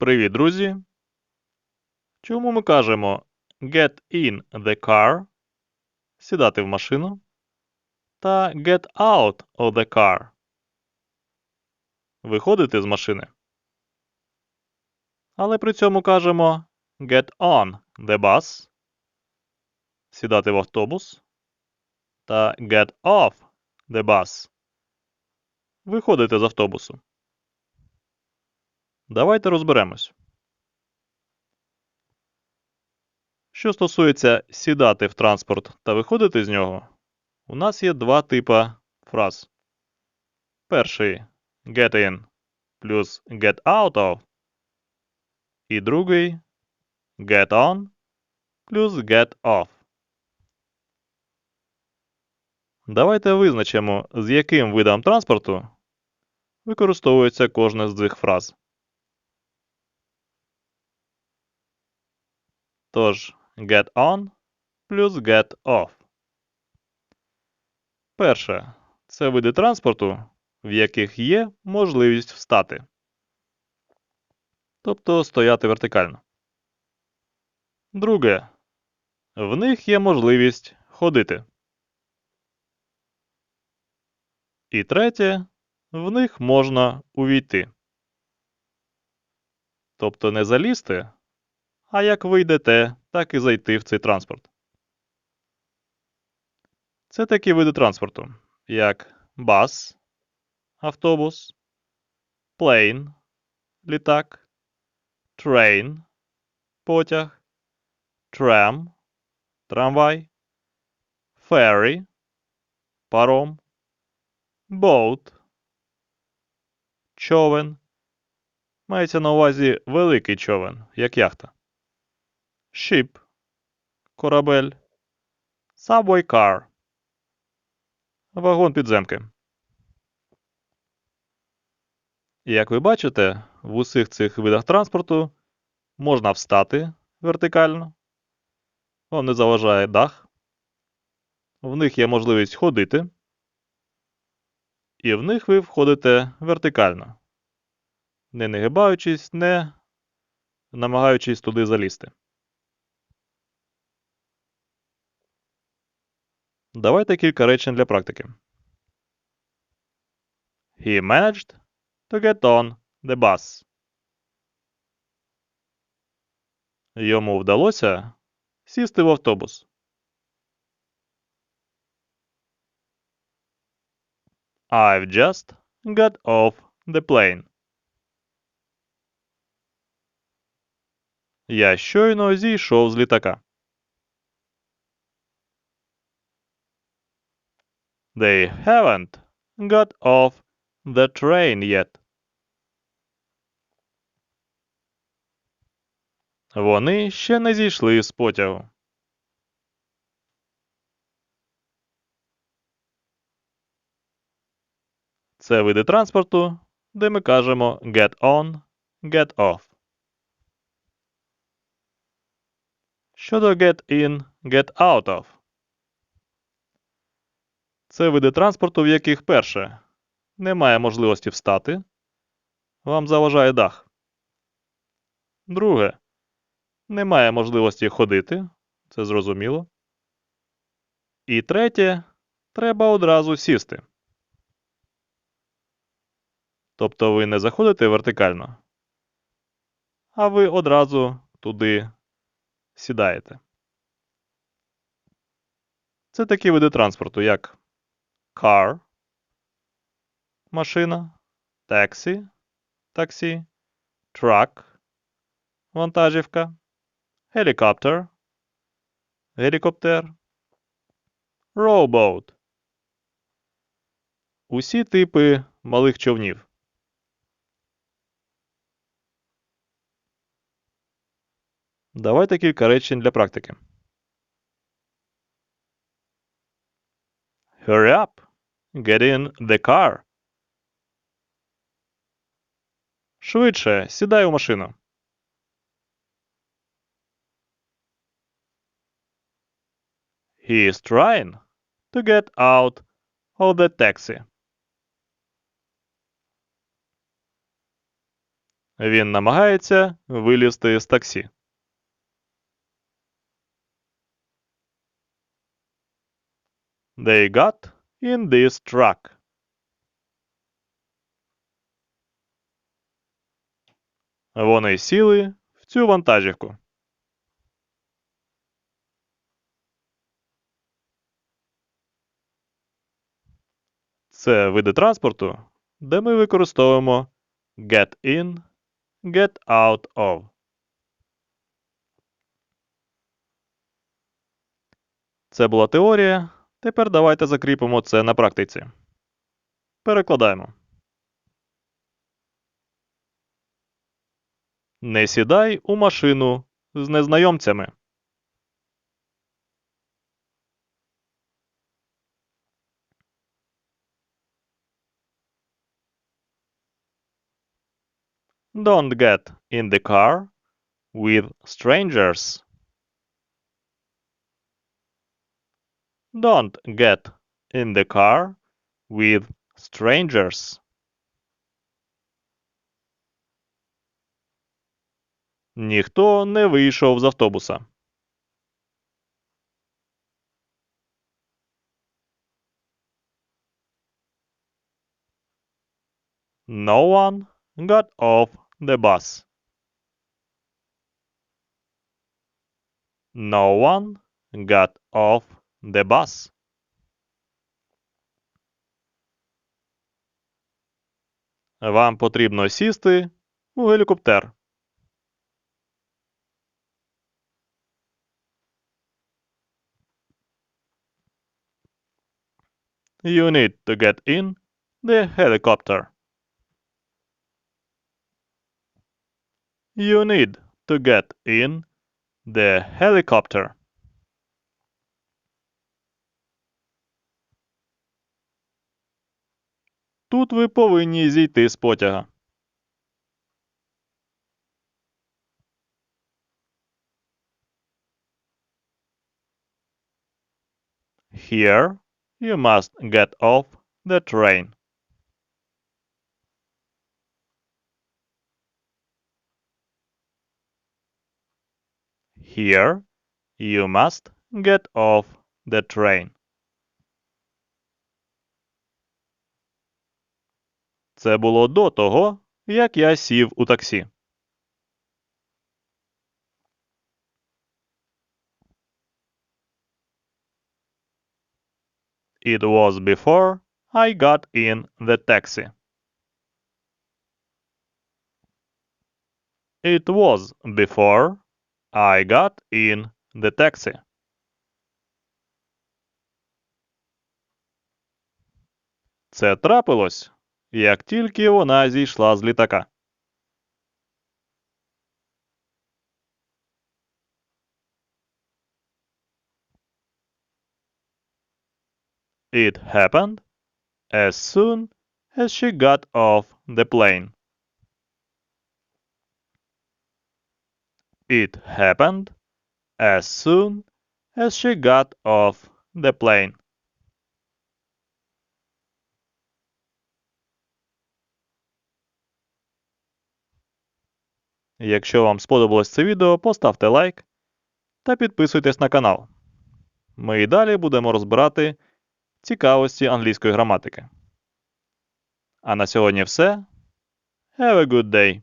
Привіт, друзі! Чому ми кажемо get in the car сідати в машину та get out of the car виходити з машини? Але при цьому кажемо get on the bus сідати в автобус та get off the bus виходити з автобусу. Давайте розберемось. Що стосується сідати в транспорт та виходити з нього, у нас є два типи фраз. Перший get in плюс get out of. І другий get on плюс get off. Давайте визначимо, з яким видом транспорту використовується кожна з цих фраз. Тож, get on плюс get off. Перше. Це види транспорту, в яких є можливість встати. Тобто стояти вертикально. Друге. В них є можливість ходити. І третє. В них можна увійти. Тобто не залізти, а як ви йдете, так і зайти в цей транспорт. Це такі види транспорту, як бас, автобус, плейн, літак, трейн, потяг, трам, трамвай, феррі, паром, боут, човен. Мається на увазі великий човен, як яхта. Ship – корабель, subway car – вагон підземки. Як ви бачите, в усіх цих видах транспорту можна встати вертикально, вам не заважає дах, в них є можливість ходити, і в них ви входите вертикально, не нагибаючись, не намагаючись туди залізти. Давайте кілька речень для практики. He managed to get on the bus. Йому вдалося сісти в автобус. I've just got off the plane. Я щойно зійшов з літака. They haven't got off the train yet. Вони ще не зійшли з потягу. Це види транспорту, де ми кажемо get on, get off. Щодо get in, get out of. Це види транспорту, в яких перше немає можливості встати, вам заважає дах. Друге немає можливості ходити, це зрозуміло. І третє треба одразу сісти. Тобто ви не заходите вертикально, а ви одразу туди сідаєте. Це такі види транспорту, як car – машина, taxi – таксі, truck – вантажівка, helicopter – гелікоптер, rowboat – усі типи малих човнів. Давайте кілька речень для практики. Hurry up! Get in the car. Швидше, сідай у машину. He is trying to get out of the taxi. Він намагається вилізти з таксі. They got in this truck. Вони сіли в цю вантажівку. Це види транспорту, де ми використовуємо get in, get out of. Це була теорія. Тепер давайте закріпимо це на практиці. Перекладаємо. Не сідай у машину з незнайомцями. Don't get in the car with strangers. Don't get in the car with strangers. Ніхто не вийшов з автобуса. No one got off the bus. No one got off the bus. Вам потрібно сісти у гелікоптер. You need to get in the helicopter. You need to get in the helicopter. Тут ви повинні зійти з потяга. Here you must get off the train. Here you must get off the train. Це було до того, як я сів у таксі. It was before I got in the taxi. It was before I got in the taxi. Це трапилось, як тільки вона зійшла з літака. It happened as soon as she got off the plane. It happened as soon as she got off the plane. Якщо вам сподобалось це відео, поставте лайк та підписуйтесь на канал. Ми і далі будемо розбирати цікавості англійської граматики. А на сьогодні все. Have a good day!